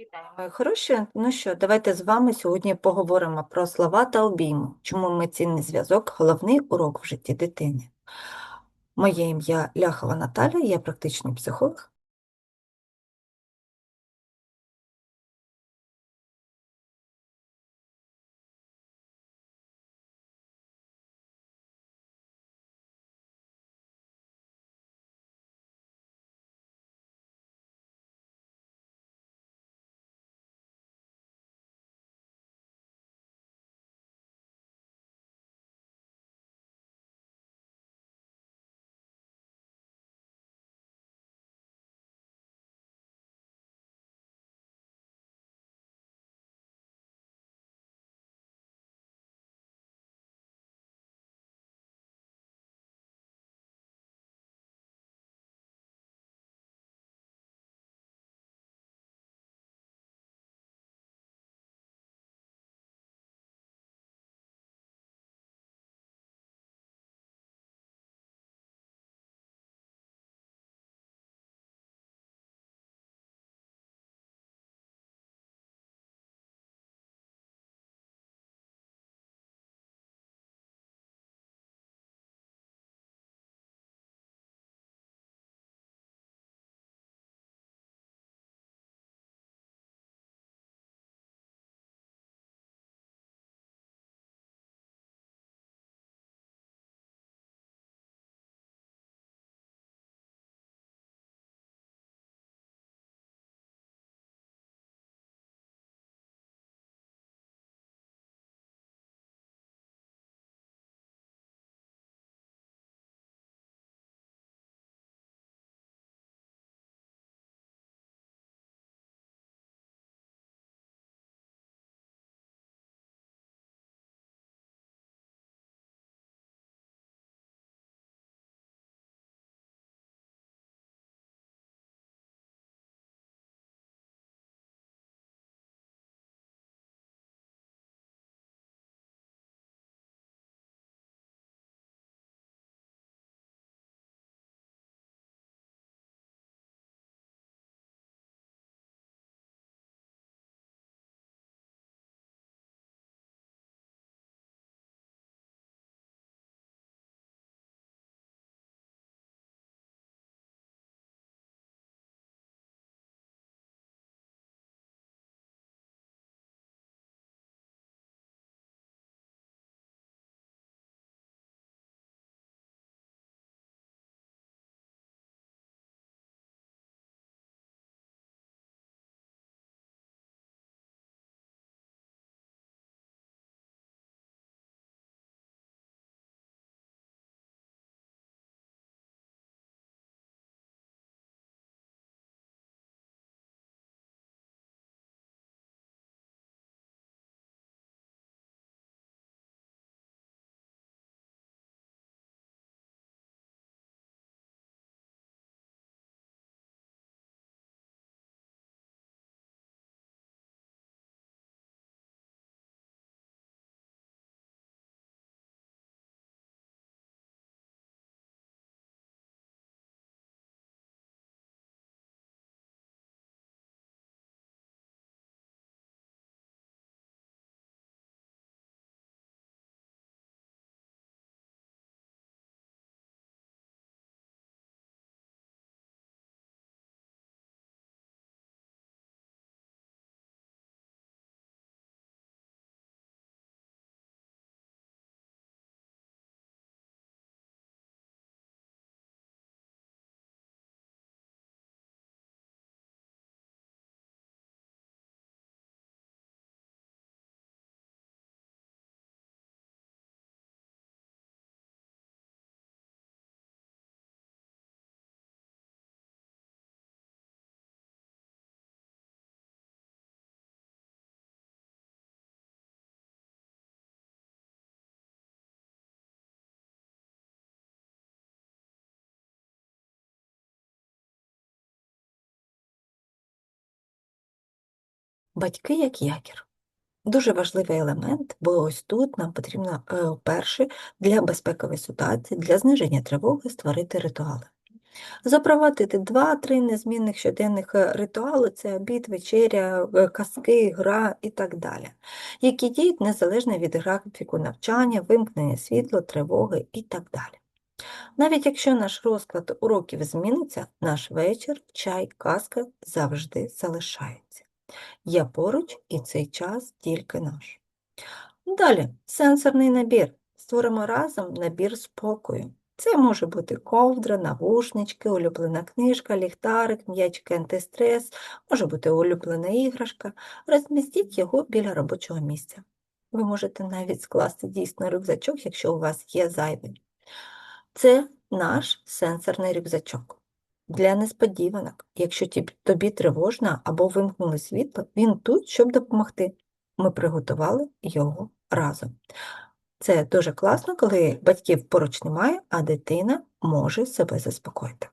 Вітаю, мої хороші. Ну що, давайте з вами сьогодні поговоримо про слова та обійми, Чому емоційний зв'язок головний урок в житті дитини. Моє ім'я Ляхова Наталя, я практичний психолог. Батьки як якір. Дуже важливий елемент, бо ось тут нам потрібно е, перше для безпекової ситуації, для зниження тривоги створити ритуали. Запровадити два-три незмінних щоденних е, ритуали це обід, вечеря, е, казки, гра і так далі, які діють незалежно від графіку навчання, вимкнення світла, тривоги і так далі. Навіть якщо наш розклад уроків зміниться, наш вечір, чай, казка завжди залишається. Я поруч і цей час тільки наш. Далі сенсорний набір. Створимо разом набір спокою. Це може бути ковдра, навушнички, улюблена книжка, ліхтарик, м'ячки антистрес, може бути улюблена іграшка. Розмістіть його біля робочого місця. Ви можете навіть скласти дійсно рюкзачок, якщо у вас є зайвий. Це наш сенсорний рюкзачок. Для несподіванок, якщо тобі тривожно або вимкнули світло, він тут, щоб допомогти. Ми приготували його разом. Це дуже класно, коли батьків поруч немає, а дитина може себе заспокоїти.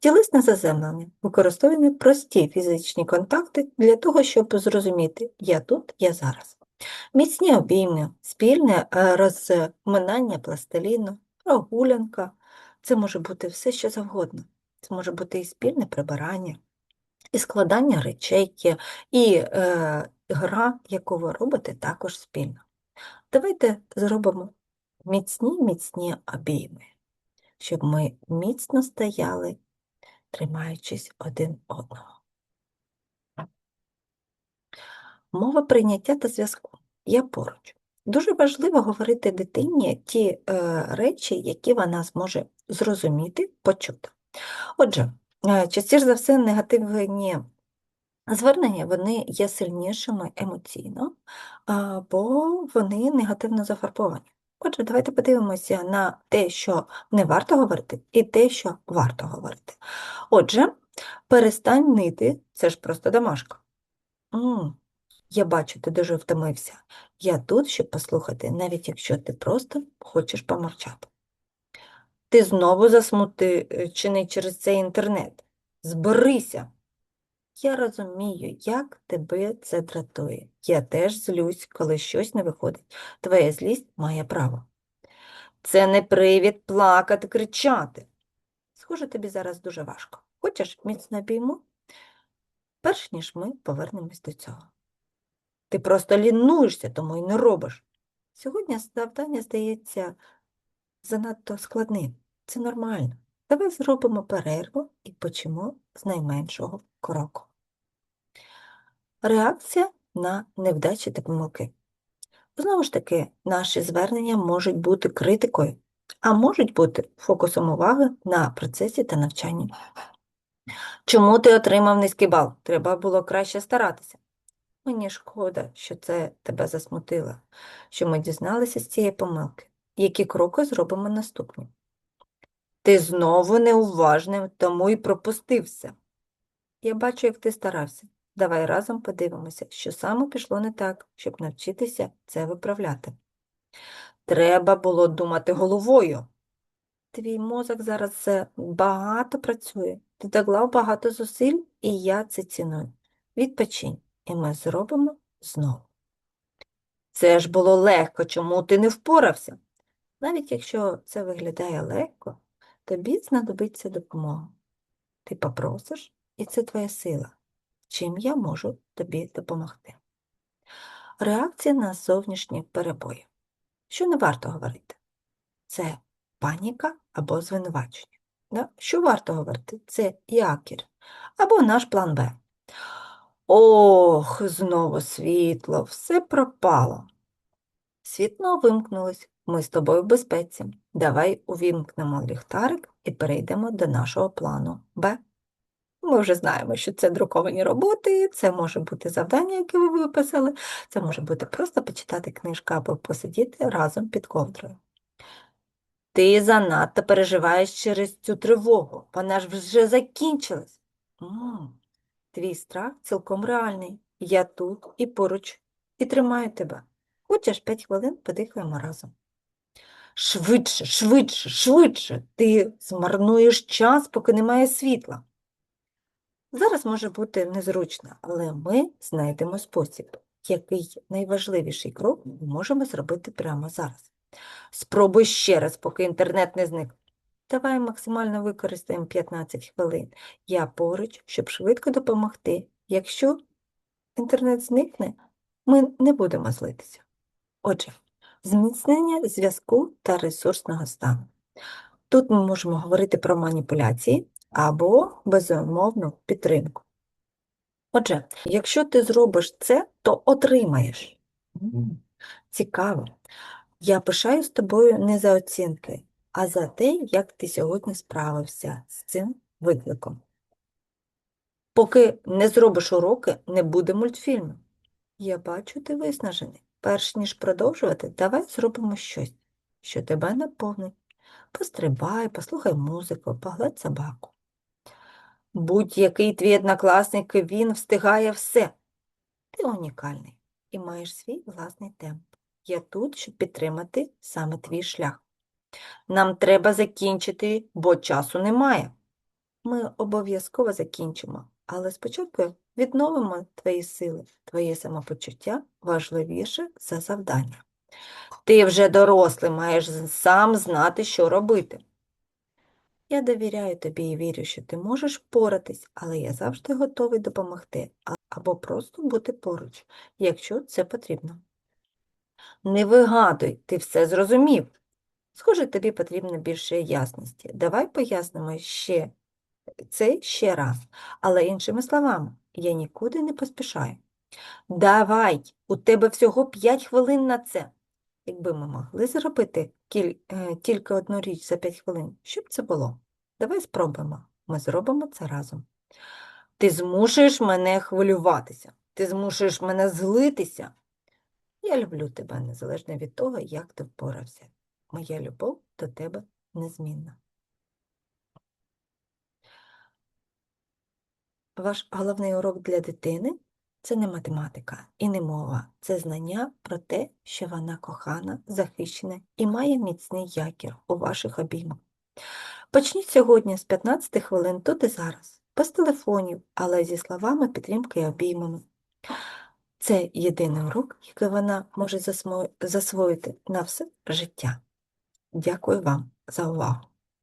Тілесне заземлення. Використовуємо прості фізичні контакти для того, щоб зрозуміти «я тут, я зараз». Міцні обійми, спільне е, розминання пластиліну, прогулянка. Це може бути все, що завгодно. Це може бути і спільне прибирання, і складання речей, і е, гра, яку ви робите також спільно. Давайте зробимо міцні міцні обійми, щоб ми міцно стояли, тримаючись один одного. Мова прийняття та зв'язку. Я поруч. Дуже важливо говорити дитині ті е, речі, які вона зможе зрозуміти, почути. Отже, е, частіше за все, негативні звернення вони є сильнішими емоційно, бо вони негативно зафарбовані. Отже, давайте подивимося на те, що не варто говорити, і те, що варто говорити. Отже, перестань нити, це ж просто домашка. Я бачу, ти дуже втомився. Я тут, щоб послухати, навіть якщо ти просто хочеш помовчати. Ти знову засмутичений через цей інтернет. Зберися. Я розумію, як тебе це дратує. Я теж злюсь, коли щось не виходить. Твоя злість має право. Це не привід плакати, кричати. Схоже, тобі зараз дуже важко. Хочеш міцно обійму? Перш ніж ми повернемось до цього. Ти просто лінуєшся, тому й не робиш. Сьогодні завдання здається занадто складним. Це нормально. Давай зробимо перерву і почнемо з найменшого кроку. Реакція на невдачі та помилки. Знову ж таки, наші звернення можуть бути критикою, а можуть бути фокусом уваги на процесі та навчанні. Чому ти отримав низький бал? Треба було краще старатися. Мені шкода, що це тебе засмутило, що ми дізналися з цієї помилки. Які кроки зробимо наступні? Ти знову неуважним, тому й пропустився. Я бачу, як ти старався. Давай разом подивимося, що саме пішло не так, щоб навчитися це виправляти. Треба було думати головою. Твій мозок зараз багато працює. Ти доклав багато зусиль, і я це ціную. Відпочинь, і ми зробимо знову. Це ж було легко, чому ти не впорався? Навіть якщо це виглядає легко, тобі знадобиться допомога. Ти попросиш, і це твоя сила. Чим я можу тобі допомогти? Реакція на зовнішні перебої. Що не варто говорити? Це паніка або звинувачення. Да? Що варто говорити? Це якір або наш план Б. Ох, знову світло, все пропало. Світло вимкнулось, ми з тобою в безпеці. Давай увімкнемо ліхтарик і перейдемо до нашого плану Б. Ми вже знаємо, що це друковані роботи, це може бути завдання, яке ви виписали, це може бути просто почитати книжку або посидіти разом під ковдрою. Ти занадто переживаєш через цю тривогу, вона ж вже закінчилась. М, Твій страх цілком реальний. Я тут і поруч, і тримаю тебе. Хочеш п'ять хвилин подихаємо разом. Швидше, швидше, швидше. Ти змарнуєш час, поки немає світла. Зараз може бути незручно, але ми знайдемо спосіб, який найважливіший крок ми можемо зробити прямо зараз. Спробуй ще раз, поки інтернет не зник. Давай максимально використаємо 15 хвилин. Я поруч, щоб швидко допомогти. Якщо інтернет зникне, ми не будемо злитися. Отже, зміцнення зв'язку та ресурсного стану. Тут ми можемо говорити про маніпуляції або безумовну підтримку. Отже, якщо ти зробиш це, то отримаєш. Цікаво. Я пишаюсь тобою не за оцінки, а за те, як ти сьогодні справився з цим викликом. Поки не зробиш уроки, не буде мультфільму. Я бачу, ти виснажений. Перш ніж продовжувати, давай зробимо щось, що тебе наповнить. Пострибай, послухай музику, погладь собаку. Будь-який твій однокласник, він встигає все. Ти унікальний і маєш свій власний темп. Я тут, щоб підтримати саме твій шлях. Нам треба закінчити, бо часу немає. Ми обов'язково закінчимо, але спочатку відновимо твої сили, твоє самопочуття важливіше за завдання. Ти вже дорослий, маєш сам знати, що робити. Я довіряю тобі і вірю, що ти можеш впоратись, але я завжди готовий допомогти або просто бути поруч, якщо це потрібно. Не вигадуй, ти все зрозумів. Схоже, тобі потрібно більше ясності. Давай пояснимо ще це ще раз, але іншими словами, я нікуди не поспішаю. Давай, у тебе всього 5 хвилин на це. Якби ми могли зробити кіль... е, тільки одну річ за 5 хвилин, що б це було? Давай спробуємо. Ми зробимо це разом. Ти змушуєш мене хвилюватися, ти змушуєш мене злитися. Я люблю тебе незалежно від того, як ти впорався. Моя любов до тебе незмінна. Ваш головний урок для дитини це не математика і не мова, це знання про те, що вона кохана, захищена і має міцний якір у ваших обіймах. Почніть сьогодні з 15 хвилин тут і зараз, без телефонів, але зі словами підтримки і обіймами. Це єдиний урок, який вона може засвоїти на все життя. Дякую вам за увагу.